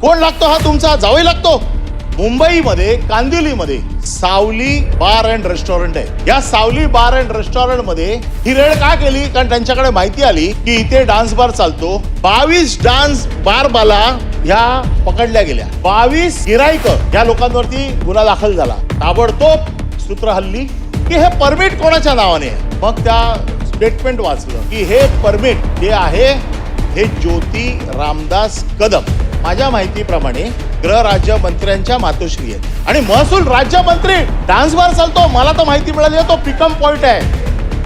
कोण लागतो हा तुमचा? जावई लागतो. मुंबईमध्ये कांदिवलीमध्ये सावली बार अँड रेस्टॉरंट आहे. या सावली बार अँड रेस्टॉरंटमध्ये ही रेड का केली? कारण त्यांच्याकडे माहिती आली की इथे डान्स बार चालतो. बावीस डान्स बार बाला ह्या पकडल्या गेल्या. बावीस गिरायक या लोकांवरती गुन्हा दाखल झाला. ताबडतोब सूत्र हल्ली की हे परमिट कोणाच्या नावाने आहे? मग त्या स्टेटमेंट वाचलं की हे परमिट जे आहे हे ज्योती रामदास कदम. माझ्या माहितीप्रमाणे गृह राज्यमंत्र्यांच्या मातोश्री आहेत. आणि महसूल राज्यमंत्री डान्स बार चालतो. मला तर माहिती मिळाली तो पिकम पॉइंट आहे.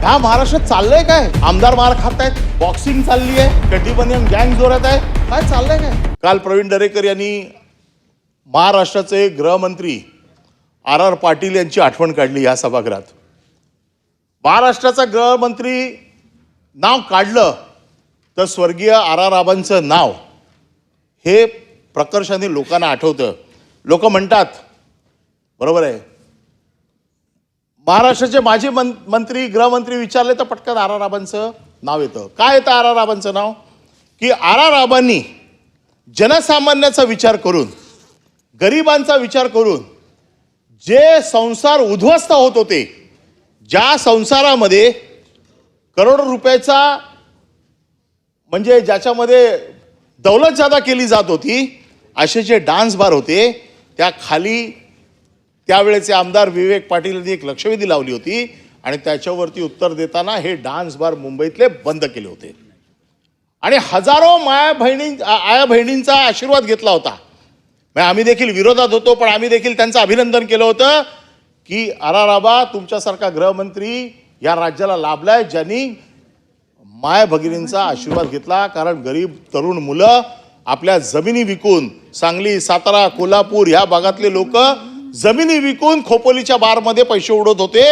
ह्या महाराष्ट्रात चाललंय काय? आमदार मार खात आहेत बॉक्सिंग चालली आहे कटिबनियम गँग जोरात आहे. काय चाललंय काय? काल प्रवीण दरेकर यांनी महाराष्ट्राचे गृहमंत्री आर आर पाटील यांची आठवण काढली या सभागृहात. महाराष्ट्राचा गृहमंत्री नाव काढलं तर स्वर्गीय आर आर आबांचं नाव हे प्रकर्षाने लोकांना आठवतं. लोक म्हणतात बरोबर आहे. महाराष्ट्राचे माजी मं मंत्री गृहमंत्री विचारले तर पटकन आर आर राबांचं नाव येतं. काय येतं आर आर राबांचं नाव? की आर आर राबांनी जनसामान्याचा विचार करून गरिबांचा विचार करून जे संसार उद्ध्वस्त होत होते ज्या संसारामध्ये करोड रुपयाचा म्हणजे ज्याच्यामध्ये दौलत जादा केली जात होती असे जे डान्स बार होते त्या खाली त्यावेळेचे आमदार विवेक पाटील यांनी एक लक्षवेधी लावली होती आणि त्याच्यावरती उत्तर देताना हे डान्स बार मुंबईतले बंद केले होते. आणि हजारो माया बहिणी आया बहिणींचा आशीर्वाद घेतला होता. आम्ही देखील विरोधात होतो पण आम्ही देखील त्यांचं अभिनंदन केलं होतं की आराराबा तुमच्यासारखा गृहमंत्री या राज्याला लाभलाय ज्यांनी माय भगिनींचा आशीर्वाद घेतला कारण गरीब तरुण मुलं आपल्या जमिनी विकून सांगली सातारा कोल्हापूर ह्या भागातले लोक जमिनी विकून खोपोलीच्या बारमध्ये पैसे उडत होते.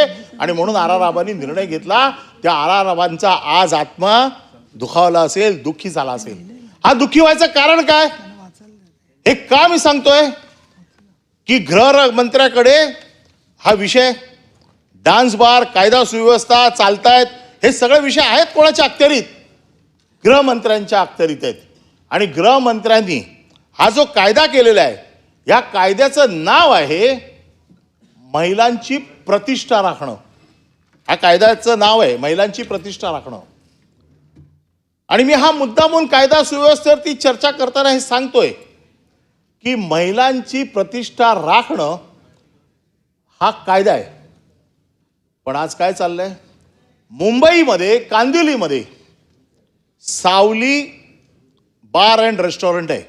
आणि म्हणून आर आर आबांनी निर्णय घेतला त्या आर आर आबांचा आज आत्मा दुखावला असेल दुःखी झाला असेल. हा दुःखी व्हायचं कारण काय? हे का मी सांगतोय? की गृहमंत्र्याकडे हा विषय डान्स बार कायदा सुव्यवस्था चालतायत हे सगळे विषय आहेत कोणाच्या अखत्यारीत? गृहमंत्र्यांच्या अखत्यारीत आहेत. आणि गृहमंत्र्यांनी हा जो कायदा केलेला आहे या कायद्याचं नाव आहे महिलांची प्रतिष्ठा राखणं. हा कायद्याचं नाव आहे महिलांची प्रतिष्ठा राखणं. आणि मी हा मुद्दा म्हणून कायदा सुव्यवस्थेवरती चर्चा करताना हे सांगतोय की महिलांची प्रतिष्ठा राखणं हा कायदा आहे. पण आज काय चाललंय? मुंबईमध्ये कांदिवलीमध्ये सावली बार अँड रेस्टॉरंट आहे.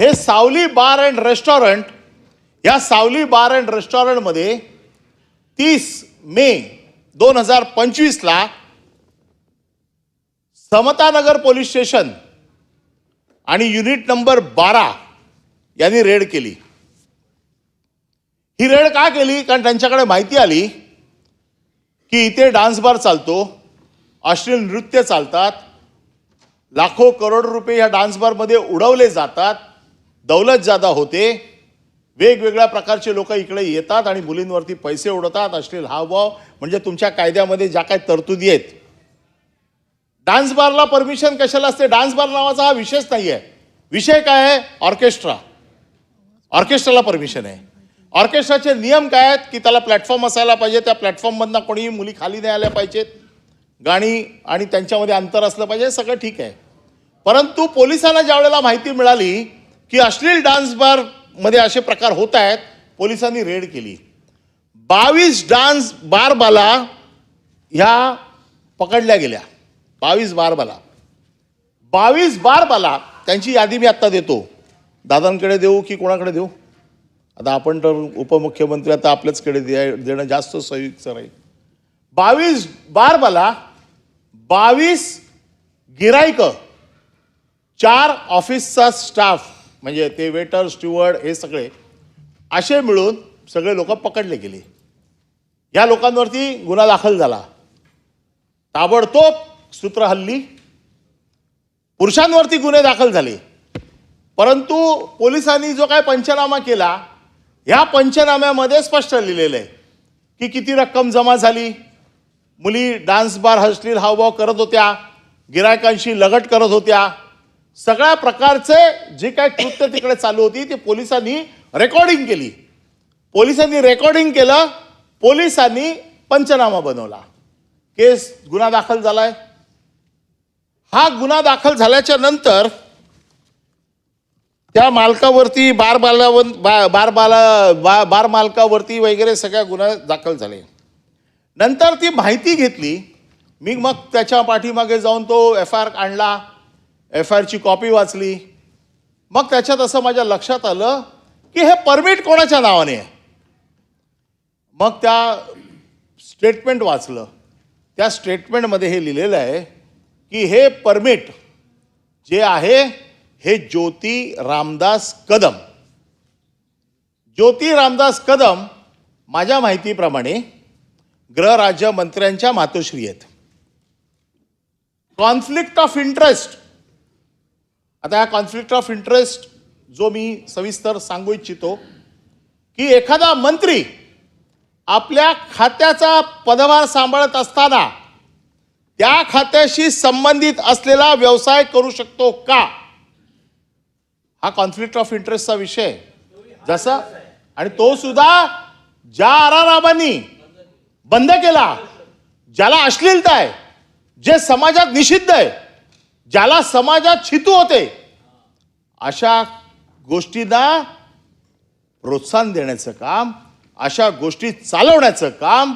हे सावली बार अँड रेस्टॉरंट या सावली बार अँड रेस्टॉरंटमध्ये तीस मे दोन हजार पंचवीसला समतानगर पोलीस स्टेशन आणि युनिट नंबर बारा यांनी रेड केली. ही रेड का केली? कारण त्यांच्याकडे माहिती आली. की इथे डान्स बार चालतो अश्लील नृत्य चालतात लाखो करोड रुपये ह्या डान्स बारमध्ये उडवले जातात दौलत जादा होते वेगवेगळ्या प्रकारचे लोक इकडे येतात आणि मुलींवरती पैसे उडवतात अश्लील हावभाव म्हणजे तुमच्या कायद्यामध्ये ज्या काही तरतुदी आहेत. डान्स बारला परमिशन कशाला असते? डान्स बार नावाचा हा विषयच नाही आहे विषय काय आहे? ऑर्केस्ट्रा. ऑर्केस्ट्राला परमिशन आहे. ऑर्केस्ट्राचे नियम काय आहेत की त्याला प्लॅटफॉर्म असायला पाहिजे त्या प्लॅटफॉर्ममधनं कोणीही मुली खाली नाही आल्या पाहिजेत गाणी आणि त्यांच्यामध्ये अंतर असलं पाहिजे सगळं ठीक आहे. परंतु पोलिसांना ज्या वेळेला माहिती मिळाली की अश्लील डान्स बारमध्ये असे प्रकार होत आहेत पोलिसांनी रेड केली. बावीस डान्स बारबाला ह्या पकडल्या गेल्या. बावीस बारबाला. बावीस बारबाला त्यांची यादी मी आत्ता देतो. दादांकडे देऊ की कोणाकडे देऊ? आता आपण तर उपमुख्यमंत्री आता आपल्याचकडे द्या देणं जास्त संयुक्त राहील. बावीस बार मला बावीस गिरायक चार ऑफिसचा स्टाफ म्हणजे ते वेटर स्टुअर्ड हे सगळे असे मिळून सगळे लोक पकडले गेले. या लोकांवरती गुन्हा दाखल झाला. ताबडतोब सूत्र हल्ली. पुरुषांवरती गुन्हे दाखल झाले. परंतु पोलिसांनी जो काय पंचनामा केला या पंचनाम्यामध्ये स्पष्ट लिहिलेलं आहे की किती रक्कम जमा झाली? मुली डान्स बार हसलील हावभाव करत होत्या गिरायकांशी लगट करत होत्या. सगळ्या प्रकारचे जे काय कृत्य तिकडे चालू होती ते पोलिसांनी रेकॉर्डिंग केली. पोलिसांनी रेकॉर्डिंग केलं पोलिसांनी पंचनामा बनवला. केस गुन्हा दाखल झालाय. हा गुन्हा दाखल झाल्याच्यानंतर त्या मालकावरती बार बालावर बा- बार बाला बा बार मालकावरती वगैरे सगळ्या गुन्हा दाखल झाले. नंतर ती माहिती घेतली. मी मग त्याच्या पाठीमागे जाऊन तो एफ आय आर आणला. एफ आय आरची कॉपी वाचली. मग त्याच्यात असं माझ्या लक्षात आलं की हे परमिट कोणाच्या नावाने आहे? मग त्या स्टेटमेंट वाचलं. त्या स्टेटमेंटमध्ये हे लिहिलेलं आहे की हे परमिट जे आहे हे ज्योती रामदास कदम. ज्योती रामदास कदम माझ्या माहितीप्रमाणे गृहराज्यमंत्र्यांच्या मातोश्री आहेत. कॉन्फ्लिक्ट ऑफ इंटरेस्ट आता या कॉन्फ्लिक्ट ऑफ इंटरेस्ट जो मी सविस्तर सांगू इच्छितो की एखादा मंत्री आपल्या खात्याचा पदभार सांभाळत असताना त्या खात्याशी संबंधित असलेला व्यवसाय करू शकतो का? हा कॉन्फ्लिक्ट ऑफ इंटरेस्टचा विषय जसं जसा? आणि तो सुद्धा ज्या आरारामांनी बंद केला ज्याला अश्लीलता आहे जे समाजात निषिद्ध आहे ज्याला समाजात छितू होते अशा गोष्टींना प्रोत्साहन देण्याचं काम अशा गोष्टी चालवण्याचं काम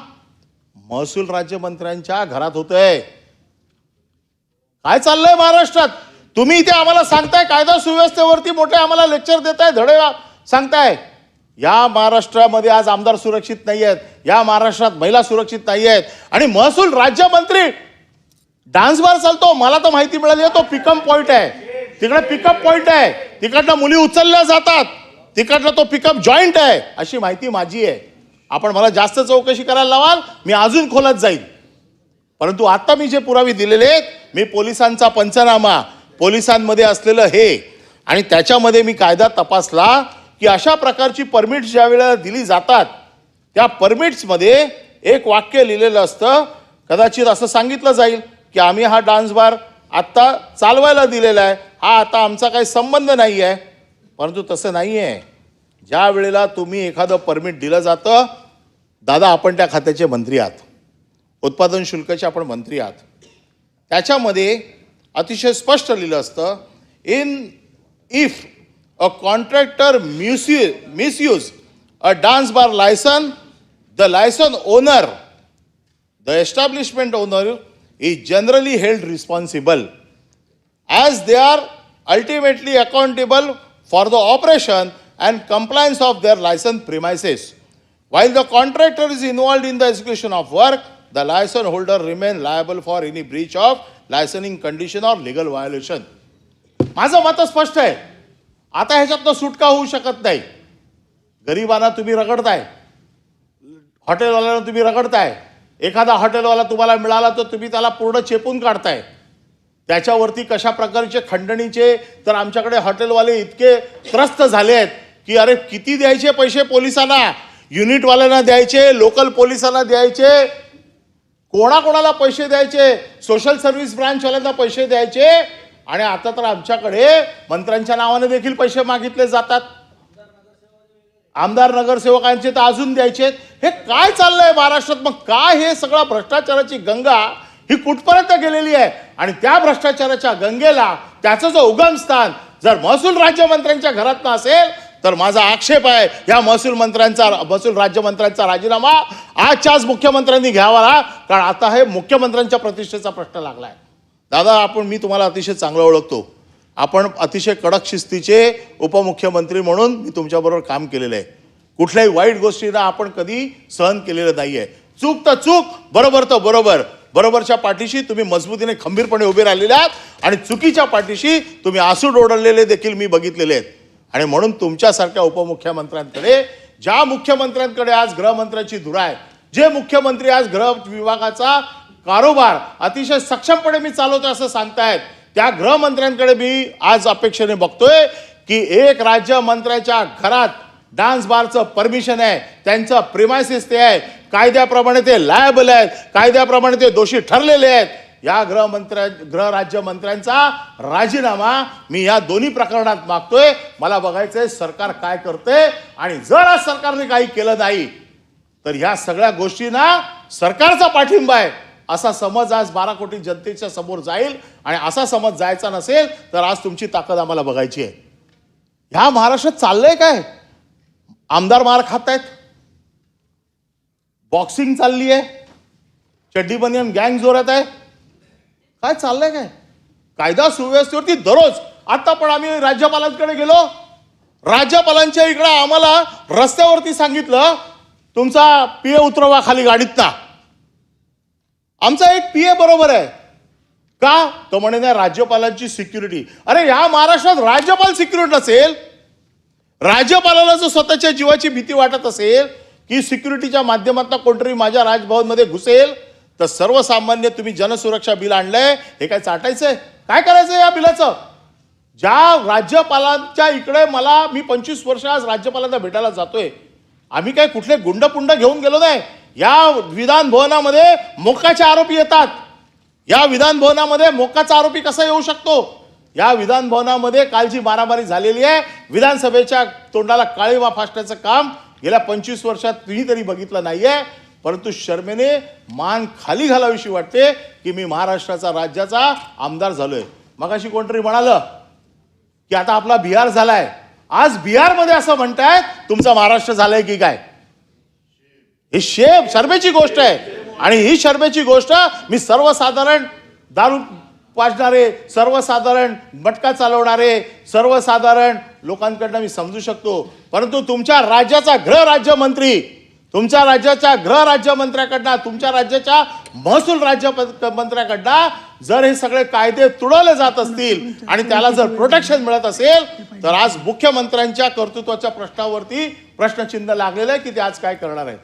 महसूल राज्यमंत्र्यांच्या घरात होतंय. काय चाललंय महाराष्ट्रात? तुम्ही इथे आम्हाला सांगताय कायदा सुव्यवस्थेवरती मोठे आम्हाला लेक्चर देताय धडे सांगताय. या महाराष्ट्रामध्ये आज आमदार सुरक्षित नाही आहेत या महाराष्ट्रात महिला सुरक्षित नाही आहेत आणि महसूल राज्यमंत्री डान्स बार चालतो मला तर माहिती मिळाली आहे तो पिकअप पॉईंट आहे. तिकडे पिकअप पॉईंट आहे. तिकडनं मुली उचलल्या जातात. तिकडनं तो पिकअप जॉईंट आहे. अशी माहिती माझी आहे. आपण मला जास्त चौकशी करायला लावाल मी अजून खोलत जाईल. परंतु आता मी जे पुरावे दिलेले आहेत मी पोलिसांचा पंचनामा पोलिसांमध्ये असलेलं हे आणि त्याच्यामध्ये मी कायदा तपासला की अशा प्रकारची परमिट ज्या वेळेला दिली जातात त्या परमिट्समध्ये एक वाक्य लिहिलेलं असतं. कदाचित असं सांगितलं जाईल की आम्ही हा डान्स बार आत्ता चालवायला दिलेला आहे. हा आता आमचा काही संबंध नाही आहे. परंतु तसं नाही आहे. ज्या वेळेला तुम्ही एखादं परमिट दिलं जातं दादा आपण त्या खात्याचे मंत्री आहात. उत्पादन शुल्काचे आपण मंत्री आहात. त्याच्यामध्ये अतिशय स्पष्ट लिहिलं असतं in if a contractor म्युस्यू misuse a dance bar licence the licence owner the establishment owner is generally held responsible as they are ultimately accountable for the operation and compliance of their license premises. While the contractor is involved in the execution of work, the license holder remain liable for any breach of licensing condition or legal violation माझं मत स्पष्ट आहे. आता ह्याच्यातनं सुटका होऊ शकत नाही. गरिबांना तुम्ही रगडताय. हॉटेलवाल्यांना तुम्ही रगडताय. एखादा हॉटेलवाला तुम्हाला मिळाला तर तुम्ही त्याला पूर्ण चेपून काढताय. त्याच्यावरती कशा प्रकारचे खंडणीचे तर आमच्याकडे हॉटेलवाले इतके त्रस्त झाले आहेत की अरे किती द्यायचे पैसे पोलिसांना? युनिटवाल्यांना द्यायचे लोकल पोलिसांना द्यायचे कोणाकोणाला पैसे द्यायचे? सोशल सर्व्हिस ब्रँचवाल्यांना पैसे द्यायचे? आणि आता तर आमच्याकडे मंत्र्यांच्या नावाने देखील पैसे मागितले जातात. आमदार नगरसेवकांचे तर अजून द्यायचे. हे काय चाललंय महाराष्ट्रात? मग काय हे सगळं भ्रष्टाचाराची गंगा ही कुठपर्यंत गेलेली आहे? आणि त्या भ्रष्टाचाराच्या गंगेला त्याचं जो उगमस्थान जर महसूल राज्यमंत्र्यांच्या घरातनं असेल तर माझा आक्षेप आहे या महसूल मंत्र्यांचा महसूल राज्यमंत्र्यांचा राजीनामा आजच्या आज मुख्यमंत्र्यांनी घ्यावा कारण आता हे मुख्यमंत्र्यांच्या प्रतिष्ठेचा प्रश्न लागला आहे दादा आपण मी तुम्हाला अतिशय चांगलं ओळखतो. आपण अतिशय कडक शिस्तीचे उपमुख्यमंत्री म्हणून मी तुमच्याबरोबर काम केलेलं आहे. कुठल्याही वाईट गोष्टीला आपण कधी सहन केलेलं नाही आहे चूक तर चूक बरोबर तर बरोबर. बरोबरच्या पाठीशी तुम्ही मजबूतीने खंबीरपणे उभे राहिलेले आहात आणि चुकीच्या पाठीशी तुम्ही आसूड ओढलेले देखील मी बघितलेले आहेत. आणि म्हणून तुमच्यासारख्या उपमुख्यमंत्र्यांकडे ज्या मुख्यमंत्र्यांकडे आज गृहमंत्र्याची धुरा आहे जे मुख्यमंत्री आज गृह विभागाचा कारोबार अतिशय सक्षमपणे मी चालवतोय असं सांगतायत त्या गृहमंत्र्यांकडे मी आज अपेक्षेने बघतोय की एक राज्यमंत्र्याच्या घरात डान्स बारचं परमिशन आहे त्यांचं प्रिमायसिस ते आहे. कायद्याप्रमाणे ते लायबल आहेत कायद्याप्रमाणे ते दोषी ठरलेले आहेत. या गृहमंत्र्या गृह राज्यमंत्र्यांचा राजीनामा मी या दोन्ही प्रकरणात मागतोय. मला बघायचंय सरकार काय करते आणि जर आज सरकारने काही केलं नाही तर ह्या सगळ्या गोष्टींना सरकारचा पाठिंबा आहे. असा समज आज बारा कोटी जनतेच्या समोर जाईल आणि असा समज जायचा नसेल तर आज तुमची ताकद आम्हाला बघायची आहे. ह्या महाराष्ट्रात चाललंय काय? आमदार मार खात आहेत बॉक्सिंग चालली आहे चड्डी बनियन गँग जोरात आहे. काय चाललंय काय? कायदा सुव्यवस्थेवरती दररोज. आता पण आम्ही राज्यपालांकडे गेलो. राज्यपालांच्या इकडं आम्हाला रस्त्यावरती सांगितलं तुमचा पीए उतरवा खाली गाडीत ना आमचा एक पीए बरोबर आहे. का? तो म्हणे नाही राज्यपालांची सिक्युरिटी अरे या महाराष्ट्रात राज्यपाल सिक्युरिटी नसेल. राज्यपालाला जर स्वतःच्या जीवाची भीती वाटत असेल की सिक्युरिटीच्या माध्यमातून कोणतरी माझ्या राजभवनमध्ये घुसेल तर सर्वसामान्य तुम्ही जनसुरक्षा बिल आणलंय हे काय चाटायचंय? काय करायचंय या बिलाचं? ज्या राज्यपालांच्या इकडे मला मी पंचवीस वर्ष आज राज्यपालांना भेटायला जातोय. आम्ही काय कुठले गुंडपुंड घेऊन गेलो नाही? या विधान भवनामध्ये मोकाचे आरोपी येतात. या विधान भवनामध्ये मोकाचा आरोपी कसा येऊ शकतो? या विधान भवनामध्ये काल जी मारामारी झालेली आहे. विधानसभेच्या तोंडाला काळीवा फासण्याचं काम गेल्या पंचवीस वर्षात तुम्ही तरी बघितलं नाहीये. परंतु शर्मेने मान खाली घालावीशी वाटते की मी महाराष्ट्राचा राज्याचा आमदार झालोय. मगाशी कोणतरी म्हणालं की आता आपला बिहार झालाय. आज बिहारमध्ये असं म्हणतायत तुमचा महाराष्ट्र झालाय की काय? ही शेप शर्मेची गोष्ट आहे. आणि ही शर्मेची गोष्ट मी सर्वसाधारण दारू पाजणारे सर्वसाधारण मटका चालवणारे सर्वसाधारण लोकांकडनं मी समजू शकतो. परंतु तुमच्या राज्याचा गृहराज्यमंत्री तुमच्या राज्याच्या गृह राज्यमंत्र्याकडनं तुमच्या राज्याच्या महसूल राज्य मंत्र्याकडनं जर हे सगळे कायदे तुडवले जात असतील आणि त्याला जर प्रोटेक्शन मिळत असेल तर आज मुख्यमंत्र्यांच्या कर्तृत्वाच्या प्रश्नावरती प्रश्नचिन्ह लागलेलं आहे की ते आज काय करणार आहेत?